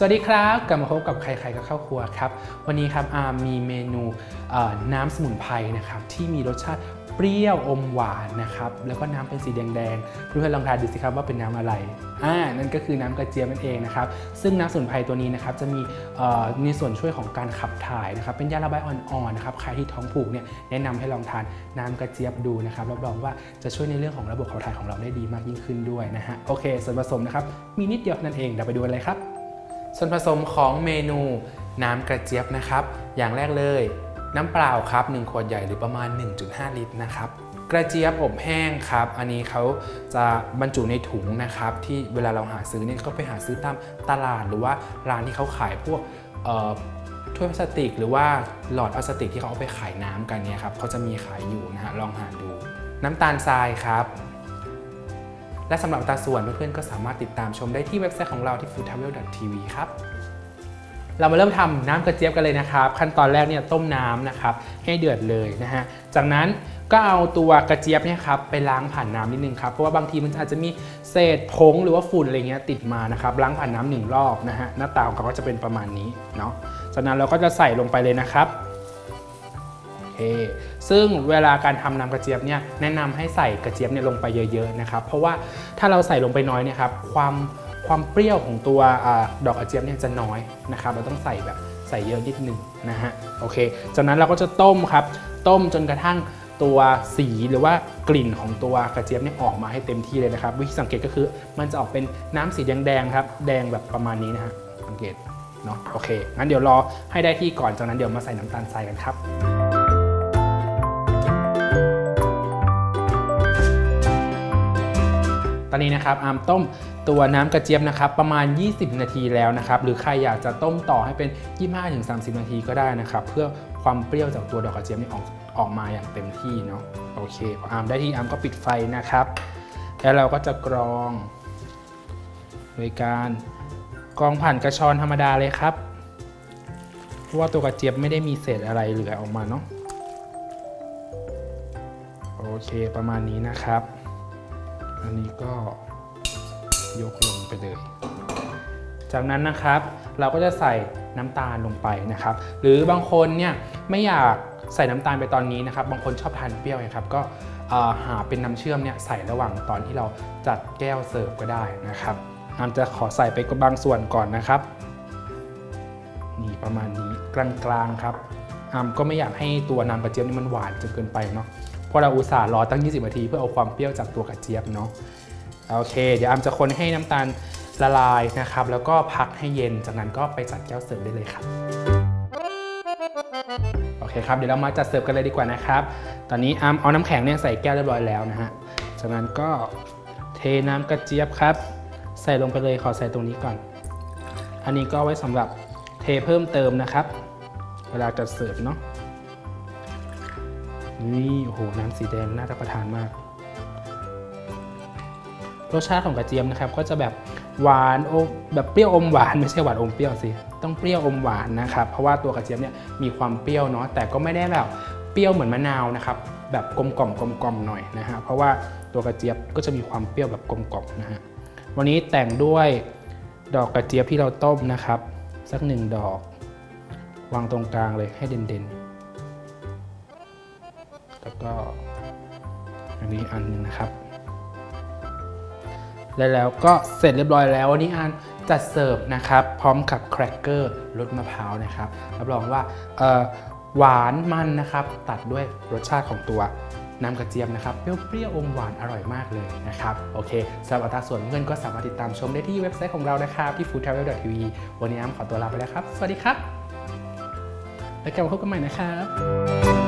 สวัสดีครับกลับมาพบกับใครๆก็เข้าครัวครับ วันนี้ครับอามีเมนูน้ำสมุนไพรนะครับที่มีรสชาติเปรี้ยวอมหวานนะครับแล้วก็น้ำเป็นสีแดงๆเพื่อนๆลองทายดูสิครับว่าเป็นน้ำอะไรอ่านั่นก็คือน้ำกระเจี๊ยบนั่นเองนะครับซึ่งน้ำสมุนไพรตัวนี้นะครับจะมีมีส่วนช่วยของการขับถ่ายนะครับเป็นยาระบายอ่อนๆนะครับใครที่ท้องผูกเนี่ยแนะนำให้ลองทานน้ำกระเจี๊ยบดูนะครับรับรองว่าจะช่วยในเรื่องของระบบขับถ่ายของเราได้ดีมากยิ่งขึ้นด้วยนะฮะโอเคส่วนผสมนะครับมีนิดเดียวนั่นเองเดี๋ยวไปดูกันเลยครับ ส่วนผสมของเมนูน้ำกระเจี๊ยบนะครับ อย่างแรกเลย น้ำเปล่าครับ 1 ขวดใหญ่หรือประมาณ 1.5 ลิตรนะครับกระเจี๊ยบอบแห้งครับ อันนี้เขาจะบรรจุในถุงนะครับ ที่เวลาเราหาซื้อเนี่ยก็ไปหาซื้อตามตลาดหรือว่าร้านที่เขาขายพวกถ้วยพลาสติก หรือว่าหลอดพลาสติกที่เขาเอาไปขายน้ำกันเนี่ยครับเขาจะมีขายอยู่นะฮะลองหาดู น้ำตาลทรายครับ และสำหรับตาส่วนเพื่อนๆก็สามารถติดตามชมได้ที่เว็บไซต์ของเราที่ foodtravel.tv ครับเรามาเริ่มทำน้ำกระเจี๊ยบกันเลยนะครับ ขั้นตอนแรกเนี่ยต้มน้ำนะครับให้เดือดเลยนะฮะจากนั้นก็เอาตัวกระเจี๊ยบเนี่ยครับไปล้างผ่านน้ำนิดนึงครับเพราะว่าบางทีมันอาจจะมีเศษผงหรือว่าฝุ่นอะไรเงี้ยติดมานะครับล้างผ่านน้ำหนึ่งรอบนะฮะหน้าตาของเขาก็จะเป็นประมาณนี้เนาะจากนั้นเราก็จะใส่ลงไปเลยนะครับ เคซึ่งเวลาการทำน้ำกระเจี๊ยบเนี่ยแนะนำให้ใส่กระเจี๊ยบเนี่ยลงไปเยอะๆนะครับเพราะว่าถ้าเราใส่ลงไปน้อยเนี่ยครับความความเปรี้ยวของตัวอดอกกระเจี๊ยบเนี่ยจะน้อยนะครับเราต้องใส่แบบใส่เยอะนิดนึงนะฮะโอเค จากนั้นเราก็จะต้มครับ ต้มจนกระทั่งตัวสีหรือว่ากลิ่นของตัวกระเจี๊ยบเนี่ยออกมาให้เต็มที่เลยนะครับ วิธีสังเกตก็คือมันจะออกเป็นน้ำสีแดงๆครับ แดงแบบประมาณนี้นะฮะสังเกตเนาะโอเคงั้นเดี๋ยวรอให้ได้ที่ก่อนจากนั้นเดี๋ยวมาใส่น้ำตาลทรายกันครับ อนนี้นะครับอามต้มตัวน้ำกระเจี๊ยบนะครับประมาณ 20 นาทีแล้วนะครับหรือใครอยากจะต้มต่อให้เป็น 25-30 นาทีก็ได้นะครับเพื่อความเปรี้ยวจากตัวดอกกระเจี๊ยบนี่ออกออกมาอย่างเต็มที่เนาะโอเคพออามได้ที่อามก็ปิดไฟนะครับ แล้วเราก็จะกรอง โดยการกรองผ่านกระชอนธรรมดาเลยครับเพราะว่าตัวกระเจี๊ยบไม่ได้มีเศษอะไรเหลือออกมาเนาะโอเคประมาณนี้นะครับ อันนี้ก็ยกลงไปเลย จากนั้นนะครับเราก็จะใส่น้ำตาลลงไปนะครับ หรือบางคนเนี่ยไม่อยากใส่น้ำตาลไปตอนนี้นะครับ บางคนชอบทานเปรี้ยวนะครับ ก็หาเป็นน้ำเชื่อมเนี่ยใส่ระหว่างตอนที่เราจัดแก้วเสิร์ฟก็ได้นะครับอามจะขอใส่ไปบางส่วนก่อนนะครับนี่ประมาณนี้กลางๆครับอามก็ไม่อยากให้ตัวน้ำกระเจี๊ยบนี่มันหวานจนเกินไปเนาะ เพราะเราอุตส่าห์รอตั้ง 20นาทีเพื่อเอาความเปรี้ยวจากตัวกระเจี๊ยบเนาะโอเค เดี๋ยวอามจะคนให้น้ำตาลละลายนะครับ แล้วก็พักให้เย็นจากนั้นก็ไปจัดแก้วเสิร์ฟได้เลยครับโอเคครับเดี๋ยวเรามาจัดเสิร์ฟกันเลยดีกว่านะครับ ตอนนี้อามเอาน้ำแข็งเนี่ยใส่แก้วเรียบร้อยแล้วนะฮะจากนั้นก็เทน้ำกระเจี๊ยบครับ ใส่ลงไปเลยขอใส่ตรงนี้ก่อน อันนี้ก็ไว้สำหรับเทเพิ่มเติมนะครับ เวลาจัดเสิร์ฟเนาะ นี่โอ้โหน้ำสีแดงน่ารับประทานมาก รสชาติของกระเจี๊ยบนะครับ ก็จะแบบหวานอมแบบเปรี้ยวอมหวานไม่ใช่หวานอมเปรี้ยวสิต้องเปรี้ยวอมหวานนะครับ เพราะว่าตัวกระเจี๊ยบเนี่ยมีความเปรี้ยวเนาะแต่ก็ไม่ได้แบบเปรี้ยวเหมือนมะนาวนะครับ แบบกลมกล่อมกลมกล่อมหน่อยนะฮะเพราะว่าตัวกระเจี๊ยบก็จะมีความเปรี้ยวแบบกลมกล่อมนะฮะวันนี้แต่งด้วยดอกกระเจี๊ยบที่เราต้มนะครับ สักหนึ่งดอก วางตรงกลางเลยให้เด่นๆ แล้วก็อันนี้อันหนึงนะครับและแล้วก็เสร็จเรียบร้อยแล้ววันนี้อันจัดเสิร์ฟนะครับ พร้อมกับแครกเกอร์รสมะพร้าวนะครับรับรองว่าหวานมันนะครับ ตัดด้วยรสชาติของตัวน้ำกระเจี๊ยบนะครับเปรี้ยวๆอมหวานอร่อยมากเลยนะครับ โอเคสำหรับอัตราส่วนเพื่อนก็สามารถติดตามชมได้ที่เว็บไซต์ของเรานะครับที่ foodtravel.tv วันนี้อ้ำขอตัวลาไปแล้วครับ สวัสดีครับ แล้วกลับมาพบกันใหม่นะครับ